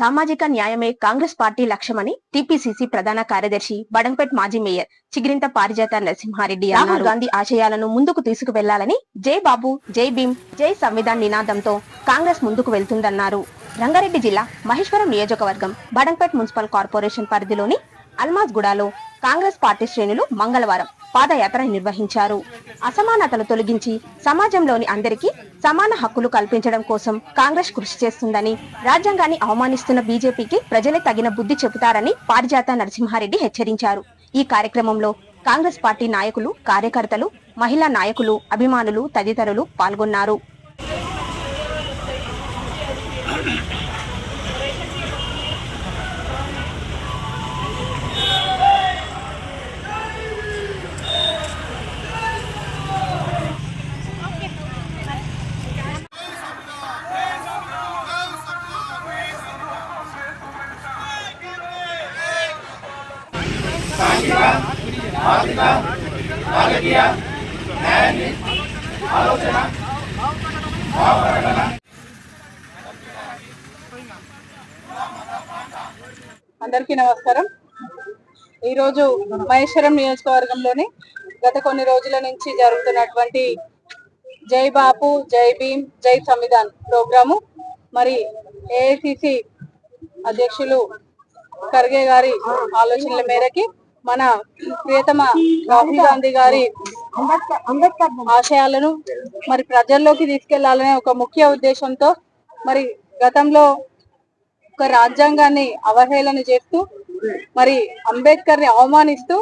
సామాజిక న్యాయమే కాంగ్రెస్ పార్టీ లక్ష్యమని టిపిసిసి ప్రధాన కార్యదర్శి బడంపేట్ మాజీ మేయర్ చిగిరింత పారిజాత నరసింహారెడ్డి రాహుల్ గాంధీ ఆశయాలను ముందుకు తీసుకువెళ్ళాలని జై బాబు జై భీమ్ జై సంవిధాన్ నినాదంతో కాంగ్రెస్ ముందుకు వెళ్తుందన్నారు. రంగారెడ్డి జిల్లా మహేశ్వరం నియోజకవర్గం బడంపేట్ మున్సిపల్ కార్పొరేషన్ పరిధిలోని అల్మాజ్ గుడాలో కాంగ్రెస్ పార్టీ శ్రేణులు మంగళవారం పాదయాత్ర నిర్వహించారు. అసమానతలు తొలగించి సమాజంలోని అందరికీ సమాన హక్కులు కల్పించడం కోసం కాంగ్రెస్ కృషి చేస్తుందని రాజ్యాంగాన్ని అవమానిస్తున్న బీజేపీకి ప్రజలే తగిన బుద్ధి చెబుతారని పారిజాత నరసింహారెడ్డి హెచ్చరించారు. ఈ కార్యక్రమంలో కాంగ్రెస్ పార్టీ నాయకులు కార్యకర్తలు మహిళా నాయకులు అభిమానులు తదితరులు పాల్గొన్నారు. అందరికీ నమస్కారం. ఈరోజు మహేశ్వరం నియోజకవర్గంలోని గత కొన్ని రోజుల నుంచి జరుగుతున్నటువంటి జై బాపు జై భీమ్ జై సంవిధాన్ ప్రోగ్రాము. మరి ఏఐసిసి అధ్యక్షులు ఖర్గే గారి ఆలోచనల మేరకి మన ప్రియతమ రాహుల్ గాంధీ గారి ఆశయాలను మరి ప్రజల్లోకి తీసుకెళ్ళాలనే ఒక ముఖ్య ఉద్దేశంతో మరి గతంలో ఒక రాజ్యాంగాన్ని అవహేళన చేస్తూ మరి అంబేద్కర్ని అవమానిస్తూ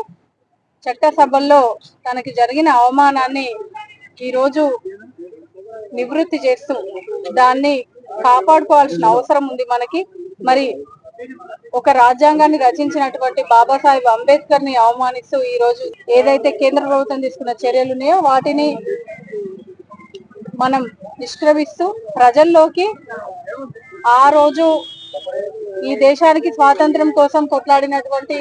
చట్టసభల్లో తనకి జరిగిన అవమానాన్ని ఈరోజు నివృత్తి చేస్తూ దాన్ని కాపాడుకోవాల్సిన అవసరం ఉంది మనకి. మరి ఒక రాజ్యాంగాన్ని రచించినటువంటి బాబాసాహెబ్ అంబేద్కర్ని అవమానిస్తూ ఈ రోజు ఏదైతే కేంద్ర ప్రభుత్వం తీసుకున్న చర్యలు ఉన్నాయో వాటిని మనం నిష్క్రమిస్తూ ప్రజల్లోకి ఆ రోజు ఈ దేశానికి స్వాతంత్రం కోసం కొట్లాడినటువంటి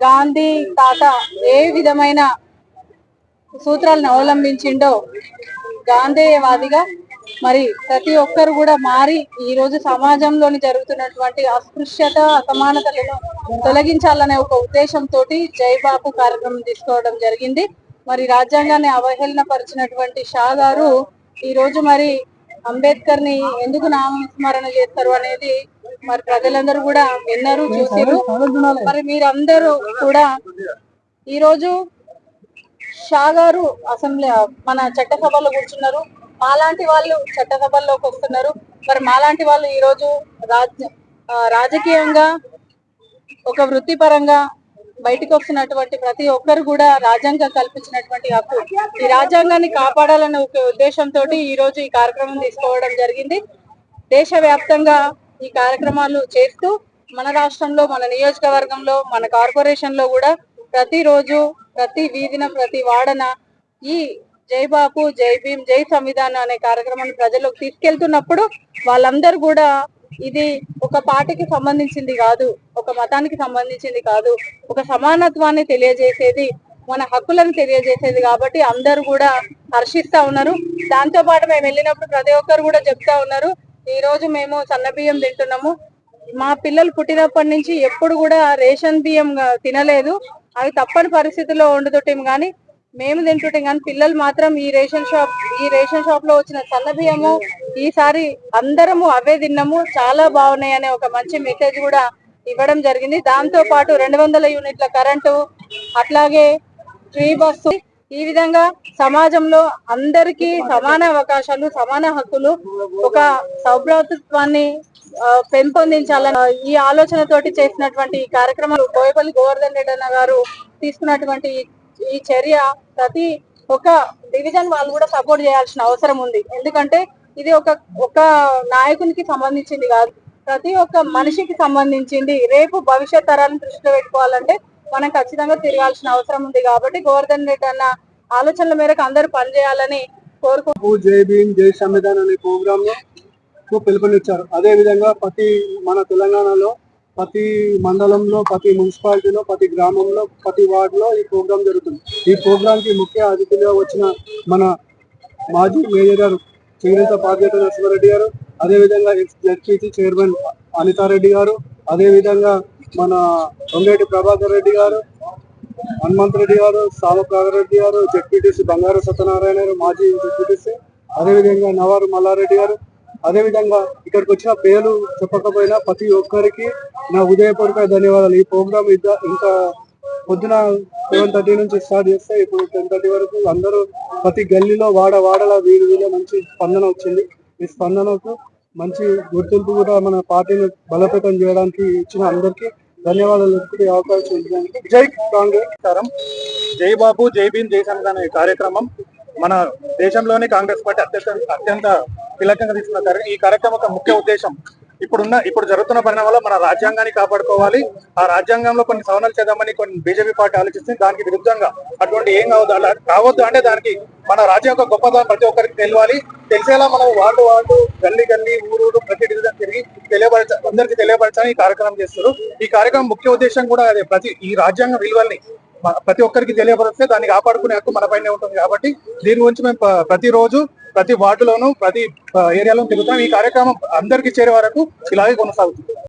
గాంధీ తాత ఏ విధమైన సూత్రాలను అవలంబించిండో గాంధేయవాదిగా మరి ప్రతి ఒక్కరు కూడా మారి ఈ రోజు సమాజంలోని జరుగుతున్నటువంటి అస్పృశ్యత అసమానతలను తొలగించాలనే ఒక ఉద్దేశంతో జై బాపు కార్యక్రమం తీసుకోవడం జరిగింది. మరి రాజ్యాంగాన్ని అవహేళన పరిచినటువంటి షా గారు ఈ రోజు మరి అంబేద్కర్ని ఎందుకు నామస్మరణ చేస్తారు అనేది మరి ప్రజలందరూ కూడా విన్నారు చూసారు మరి మీరందరూ కూడా ఈ రోజు షా గారు అసెంబ్లీ మన చట్టసభలో కూర్చున్నారు. మాలాంటి వాళ్ళు చట్టసభల్లోకి వస్తున్నారు మరి మాలాంటి వాళ్ళు ఈ రోజు రాజ్య రాజకీయంగా ఒక వృత్తిపరంగా బయటకు వస్తున్నటువంటి ప్రతి ఒక్కరు కూడా రాజ్యాంగం కల్పించినటువంటి హక్కు ఈ రాజ్యాంగాన్ని కాపాడాలనే ఒక ఉద్దేశంతో ఈ రోజు ఈ కార్యక్రమం తీసుకోవడం జరిగింది. దేశవ్యాప్తంగా ఈ కార్యక్రమాలు చేస్తూ మన రాష్ట్రంలో మన నియోజకవర్గంలో మన కార్పొరేషన్లో కూడా ప్రతిరోజు ప్రతి వీధిన ప్రతి వాడన ఈ జై బాపు జై భీమ్ జై సంవిధానం అనే కార్యక్రమాన్ని ప్రజలకు తీసుకెళ్తున్నప్పుడు వాళ్ళందరూ కూడా ఇది ఒక పార్టీకి సంబంధించింది కాదు ఒక మతానికి సంబంధించింది కాదు ఒక సమానత్వాన్ని తెలియజేసేది మన హక్కులను తెలియజేసేది కాబట్టి అందరూ కూడా హర్షిస్తా ఉన్నారు. దాంతో పాటు మేము వెళ్ళినప్పుడు ప్రతి ఒక్కరు కూడా చెప్తా ఉన్నారు ఈ రోజు మేము సన్న బియ్యం తింటున్నాము. మా పిల్లలు పుట్టినప్పటి నుంచి ఎప్పుడు కూడా రేషన్ బియ్యం తినలేదు. అవి తప్పని పరిస్థితుల్లో వండుతుంటాం కానీ మేము తింటుంటాం కానీ పిల్లలు మాత్రం ఈ రేషన్ షాప్ ఈ రేషన్ షాప్లో వచ్చిన సన్నబియ్యము ఈసారి అందరము అవే తిన్నాము. చాలా బాగున్నాయి అనే ఒక మంచి మెసేజ్ కూడా ఇవ్వడం జరిగింది. దాంతో పాటు రెండు వందల యూనిట్ల కరెంటు అట్లాగే ఫ్రీ బస్సు. ఈ విధంగా సమాజంలో అందరికీ సమాన అవకాశాలు సమాన హక్కులు ఒక సౌభ్రాతృత్వాన్ని పెంపొందించాలని ఈ ఆలోచనతోటి చేసినటువంటి ఈ కార్యక్రమాలు. బోయపల్లి గోవర్ధన్ రెడ్డి అన్న గారు తీసుకున్నటువంటి ఈ- చర్య ప్రతి ఒక డివిజన్ వాళ్ళు కూడా సపోర్ట్ చేయాల్సిన అవసరం ఉంది. ఎందుకంటే ఇది ఒక ఒక నాయకునికి సంబంధించింది కాదు. ప్రతి ఒక్క మనిషికి సంబంధించింది. రేపు భవిష్యత్ తరాలను దృష్టిలో పెట్టుకోవాలంటే మనం ఖచ్చితంగా తిరగాల్సిన అవసరం ఉంది కాబట్టి గోవర్ధన్ రెడ్డి అన్న ఆలోచనల మేరకు అందరూ పనిచేయాలని కోరుకు జై భీమ్ జై సంవిధాన్ అనే ప్రోగ్రామ్లో పిలుపునిచ్చారు. అదే విధంగా ప్రతి మన తెలంగాణలో ప్రతి మండలంలో ప్రతి మున్సిపాలిటీలో ప్రతి గ్రామంలో ప్రతి వార్డులో ఈ ప్రోగ్రాం జరుగుతుంది. ఈ ప్రోగ్రాంకి ముఖ్య అతిథిగా వచ్చిన మన మాజీ మేయర్ గారు చేనేత పార్వత నరసింహారెడ్డి గారు అదేవిధంగా విధంగా జడ్పీసీ చైర్మన్ అనితారెడ్డి గారు అదేవిధంగా మన దొంగేటి ప్రభాకర్ రెడ్డి గారు హనుమంత్ రెడ్డి గారు సామప్రాగరెడ్డి గారు జెడ్పీటీసీ బంగారు సత్యనారాయణ గారు మాజీ జెడ్పీటీసీ అదేవిధంగా నవారు మల్లారెడ్డి గారు అదేవిధంగా ఇక్కడికి వచ్చిన పేర్లు చెప్పకపోయినా ప్రతి ఒక్కరికి నా ఉదయపూర్వక ధన్యవాదాలు. ఈ ప్రోగ్రామ్ ఇద్ద ఇంకా పొద్దున సెవెన్ థర్టీ నుంచి స్టార్ట్ చేస్తే ఇప్పుడు టెన్ థర్టీ వరకు అందరూ ప్రతి గల్లీలో వాడ వాడల వీధి వీధిలో మంచి స్పందన వచ్చింది. ఈ స్పందనకు మంచి గుర్తింపు కూడా మన పార్టీని బలోపేతం చేయడానికి ఇచ్చిన అందరికీ ధన్యవాదాలు తెలుపుకునే అవకాశం ఇచ్చినందుకు జై కాంగ్రెస్ జై బాబు జై భీమ్ జై సంవిధాన్ కార్యక్రమం మన దేశంలోని కాంగ్రెస్ పార్టీ అత్యంత అత్యంత కీలకంగా తీసుకున్న ఈ కార్యక్రమం ముఖ్య ఉద్దేశం ఇప్పుడున్న ఇప్పుడు జరుగుతున్న పరిణామాల మన రాజ్యాంగాన్ని కాపాడుకోవాలి. ఆ రాజ్యాంగంలో కొన్ని సవరణలు చేద్దామని కొన్ని బీజేపీ పార్టీ ఆలోచిస్తుంది. దానికి విరుద్ధంగా అటువంటి ఏం కావద్దు అలా కావద్దు అంటే దానికి మన రాజ్యం యొక్క ప్రతి ఒక్కరికి తెలియాలి. తెలిసేలా మనం వార్డు వార్డు గల్లీ గల్లీ ఊరు ప్రతి డివిజన్ తిరిగి తెలియపరచ అందరికి తెలియపరచాలని ఈ కార్యక్రమం చేస్తారు ఈ కార్యక్రమం ముఖ్య ఉద్దేశం కూడా అదే. ప్రతి ఈ రాజ్యాంగ విలువల్ని ప్రతి ఒక్కరికి తెలియపరిస్తే దాన్ని కాపాడుకునే హక్కు మన పైన ఉంటుంది కాబట్టి దీని గురించి మేము ప్రతిరోజు ప్రతి వార్డులోను ప్రతి ఏరియాలో తిరుగుతాం. ఈ కార్యక్రమం అందరికీ చేరే వరకు ఇలాగే కొనసాగుతుంది.